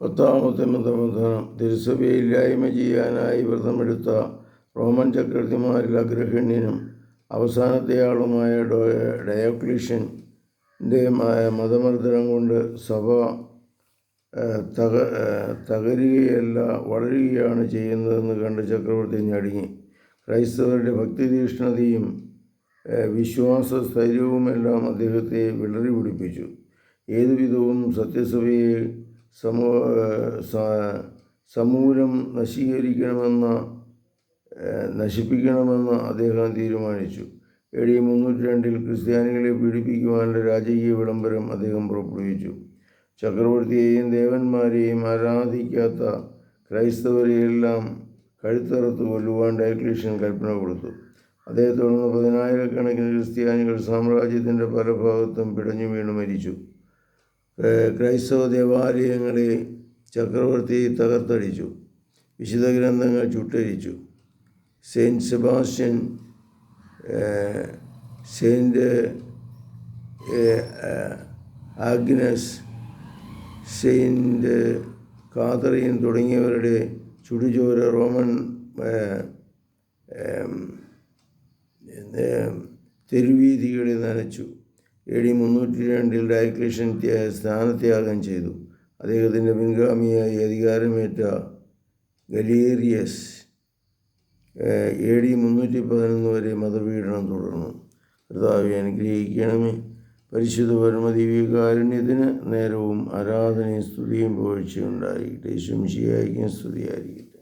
പത്താമത്തെ മതബന്ധനം തിരുസഭയില്ലായ്മ ചെയ്യാനായി വ്രതമെടുത്ത റോമൻ ചക്രവർത്തിമാരിൽ അഗ്രഹണ്യനും അവസാനത്തെയാളുമായ ഡോ ഡയോക്ലീഷ്യന്റെ മതമർദ്ദനം കൊണ്ട് സഭ തക തകരുകയല്ല വളരുകയാണ് ചെയ്യുന്നതെന്ന് കണ്ട് ചക്രവർത്തി ഞടുങ്ങി. ക്രൈസ്തവരുടെ ഭക്തിതീഷ്ണതയും വിശ്വാസ സ്ഥൈര്യവുമെല്ലാം അദ്ദേഹത്തെ വിളറി പിടിപ്പിച്ചു ഏതുവിധവും സത്യസഭയെ സമൂ സമൂലം നശീകരിക്കണമെന്ന നശിപ്പിക്കണമെന്ന് അദ്ദേഹം തീരുമാനിച്ചു. എ ഡി മുന്നൂറ്റി രണ്ടിൽ ക്രിസ്ത്യാനികളെ പീഡിപ്പിക്കുവാനുള്ള രാജകീയ വിളംബരം അദ്ദേഹം പുറപ്പെടുവിച്ചു. ചക്രവർത്തിയെയും ദേവന്മാരെയും ആരാധിക്കാത്ത ക്രൈസ്തവരെയെല്ലാം കഴുത്തറുത്ത് കൊല്ലുവാൻ ഡയക്ലീഷ്യൻ കൽപ്പന കൊടുത്തു. അതേ തുടർന്ന് പതിനായിരക്കണക്കിന് ക്രിസ്ത്യാനികൾ സാമ്രാജ്യത്തിന്റെ പല ഭാഗത്തും പിടഞ്ഞു വീണ് മരിച്ചു. ക്രൈസ്തവ ദേവാലയങ്ങളെ ചക്രവർത്തി തകർത്തടിച്ചു. വിശുദ്ധ ഗ്രന്ഥങ്ങൾ ചുട്ടരിച്ചു. Saint Sebastian saint Agnes saint Catherine തുടങ്ങിയവരുടെ ചുടുചോര റോമൻ തെരുവീതികളിൽ നനച്ചു. എ ഡി മുന്നൂറ്റി രണ്ടിൽ ഡയക്ലേഷൻ സ്ഥാനത്യാഗം ചെയ്തു. അദ്ദേഹത്തിന്റെ പിൻഗാമിയായി അധികാരമേറ്റ ഗലീറിയസ് എ ഡി മുന്നൂറ്റി പതിനൊന്ന് വരെ മതപീഡനം തുടർന്നു. കർത്താവെ അനുഗ്രഹിക്കണമേ. പരിശുദ്ധ പരമദിവ്യകാരുണ്യത്തിന് നേരവും ആരാധനയും സ്തുതിയും പുകഴ്ചയുണ്ടായി ശുംശിയായിരിക്കും സ്തുതിയായിരിക്കട്ടെ. സ്തുതിയായിരിക്കും